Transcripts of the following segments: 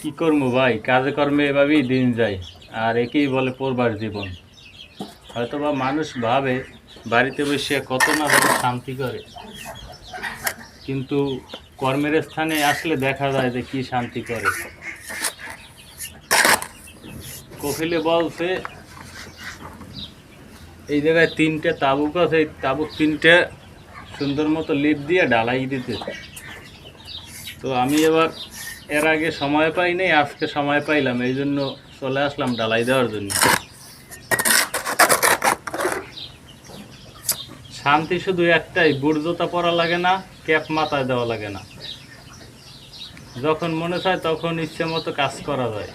কি করব ভাই? কাজে কর্মে এভাবেই দিন যায়, আর একেই বলে পড়বার জীবন। হয়তো বা মানুষ ভাবে, বাড়িতে বসে কত না শান্তি করে। কিন্তু কর্মের স্থানে আসলে দেখা যায় যে কি শান্তি করে। কপিলে বলছে, এই জায়গায় তিনটে তাবুক আছে, এই তাবুক তিনটে সুন্দর মতো লিপ দিয়ে ডালাই দিতে। তো আমি এবার এর আগে সময় পাই আজকে সময় পাইলাম, এই জন্য চলে আসলাম ডালাই দেওয়ার জন্য। শান্তি শুধু একটাই বুট জুতা পরা লাগে না, ক্যাপ মাথায় দেওয়া লাগে না। যখন মনে চায় তখন ইচ্ছে মতো কাজ করা যায়।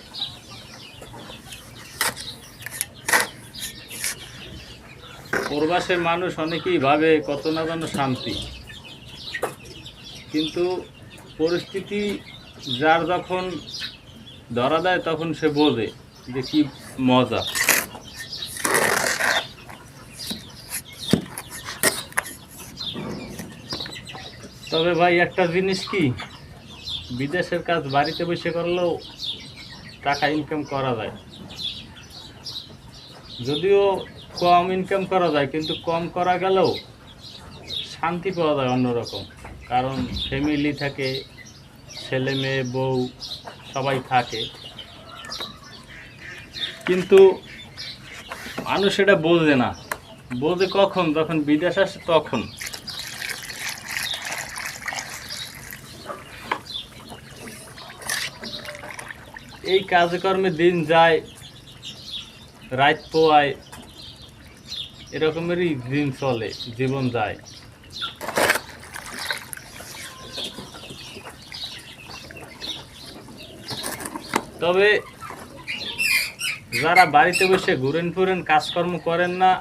প্রবাসের মানুষ অনেকেই ভাবে কত না যেন শান্তি। কিন্তু পরিস্থিতি যার যখন ধরা দেয়, তখন সে বোঝে যে কি মজা। তবে ভাই, একটা জিনিস কি? বিদেশের কাজ বাড়িতে বসে করলেও টাকা ইনকাম করা যায়। যদিও কম ইনকাম করা যায়, কিন্তু কম করা গেলেও শান্তি পাওয়া যায় অন্যরকম। কারণ ফ্যামিলি থাকে ছেলে মেয়ে, বউ, সবাই থাকে। কিন্তু মানুষ এটা বোঝে না। বোঝে কখন? যখন বিদেশ আসে তখন। এই কাজকর্মে দিন যায়, রাত পোয়ায়, এরকমেরই দিন চলে, জীবন যায়। তবে যারা বাড়িতে বসে ঘুরেন ফুরেন, কাজকর্ম করেন না,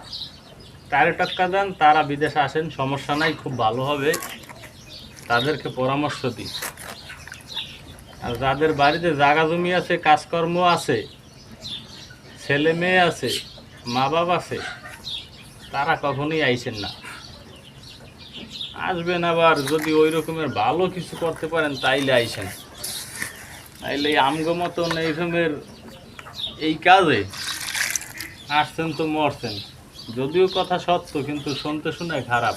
তারে টাক্কা দেন, তারা বিদেশে আসেন, সমস্যা নাই, খুব ভালো হবে। তাদেরকে পরামর্শ দিই। আর যাদের বাড়িতে জায়গা জমি আছে, কাজকর্ম আছে, ছেলে মেয়ে আছে, মা বাপ আছে, তারা কখনোই আইসেন না। আসবেন আবার, যদি ওই রকমের ভালো কিছু করতে পারেন, তাইলে আইসেন। তাইলে আমগো মতন এইরকমের এই কাজে আসছেন তো মরছেন। যদিও কথা সত্য, কিন্তু শুনতে শুনে খারাপ।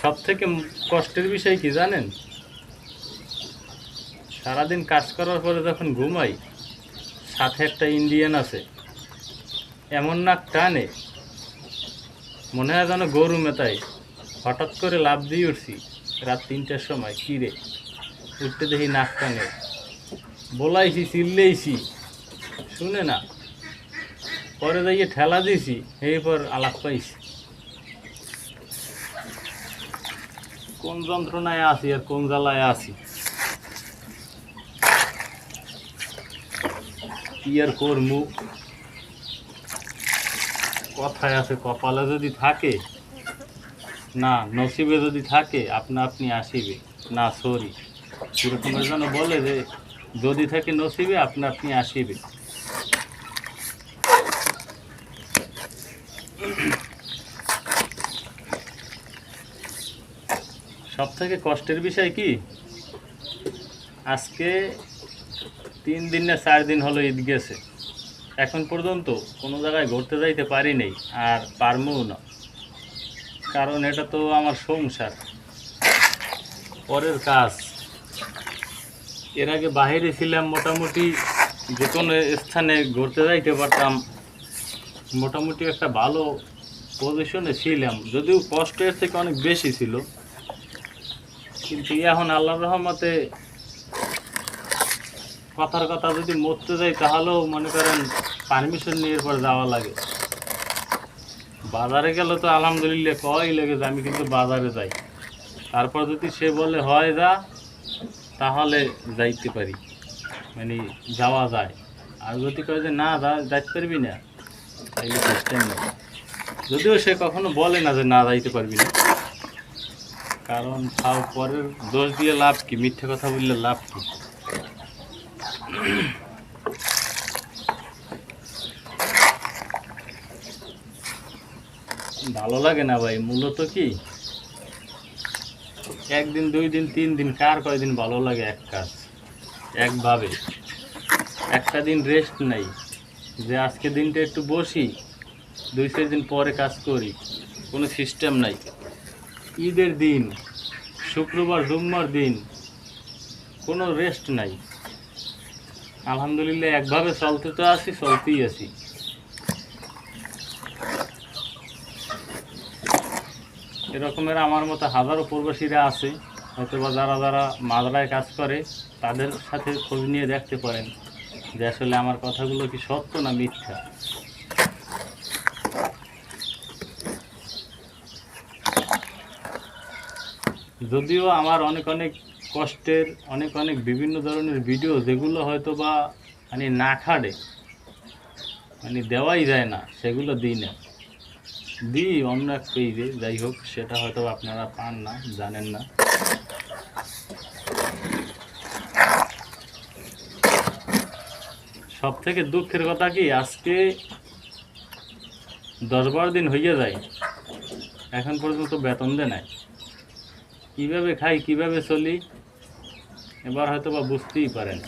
সব থেকে কষ্টের বিষয় কি জানেন? সারাদিন কাজ করার পরে যখন ঘুমাই, সাথে একটা ইন্ডিয়ান আছে। এমন নাক টানে, মনে হয় যেন গরু মেতাই হঠাৎ করে লাভ দিয়ে উঠছি। রাত তিনটার সময় কিরে উঠতে দেখি নাক টানে বলাইছি, চিল্লেইছি। শুনে না। পরে যাইয়ে ঠেলা দিয়েছি এরপর আলাপ পাইছি। কোন যন্ত্রণায় আছি আর কোন জ্বালায় আছি? কি আর করমু? কথায় আছে, কপালে যদি থাকে না, নসিবে যদি থাকে, আপনা আপনি আসিবে। না, সরি। এরকমের জন্য বলে যে, যদি থাকে নসিবে, আপনা আপনি আসিবে। সব থেকে কষ্টের বিষয় কি? আজকে তিন দিন না চার দিন হলো ঈদ গেছে। এখন পর্যন্ত কোনো জায়গায় ঘুরতে যাইতে পারি নেই, আর পারমও না। কারণ এটা তো আমার সংসার। পরের কাজ। এর আগে বাইরে ছিলাম মোটামুটি, যে কোনো স্থানে ঘুরতে যাইতে পারতাম। মোটামুটি একটা ভালো পজিশনে ছিলাম। যদিও কষ্ট এর থেকে অনেক বেশি ছিল। কিন্তু এখন আল্লাহর রহমতে কথার কথা যদি মরতে যাই, তাহলেও মনে করেন পারমিশন নিয়ে এরপর যাওয়া লাগে। বাজারে গেলে তো আলহামদুলিল্লাহ কয় লেগে যে, আমি কিন্তু বাজারে যাই। তারপর যদি সে বলে, হয় যা, তাহলে যাইতে পারি। মানে যাওয়া যায়। আর যদি কয় যে, না, যা, যাইতে পারবি না, তাইলে সিস্টেম নেই। যদিও সে কখনো বলে না যে, না, যাইতে পারবি না। কারণ তাও পরের দোষ দিয়ে লাভ কি? মিথ্যে কথা বললে লাভ কি? ভালো লাগে না ভাই, মূলত কি? একদিন, দুই দিন, তিন দিন, কার কয়দিন ভালো লাগে এক কাজ? একভাবে। একটা দিন রেস্ট নাই, যে আজকে দিনটা একটু বসি, দুই, চার দিন পরে কাজ করি, কোনো সিস্টেম নাই। ঈদের দিন, শুক্রবার, জুম্মার দিন, কোনো রেস্ট নাই। আলহামদুলিল্লাহ, একভাবে চলতে তো আছি, চলতেই আছি। এরকমের আমার মতো হাজারো প্রবাসীরা আছে হয়তো বা যারা যারা মাদ্রায় কাজ করে, তাদের সাথে খোঁজ নিয়ে দেখতে পারেন যে আসলে আমার কথাগুলো কি সত্য না মিথ্যা। যদিও আমার অনেক অনেক কষ্টের, অনেক অনেক বিভিন্ন ধরনের ভিডিও যেগুলো হয়তো বা মানে না খাড়ে মানে দেওয়াই যায় না, সেগুলো দিই না। দিই অন্য এক পেজে যাই হোক, সেটা হয়তো আপনারা পান না, জানেন না। সব থেকে দুঃখের কথা কি, আজকে দশ বারো দিন হইয়া যায়, এখন পর্যন্ত বেতন দেয় নাই। কীভাবে খাই, কীভাবে চলি, এবার হয়তো বা বুঝতেই পারেন।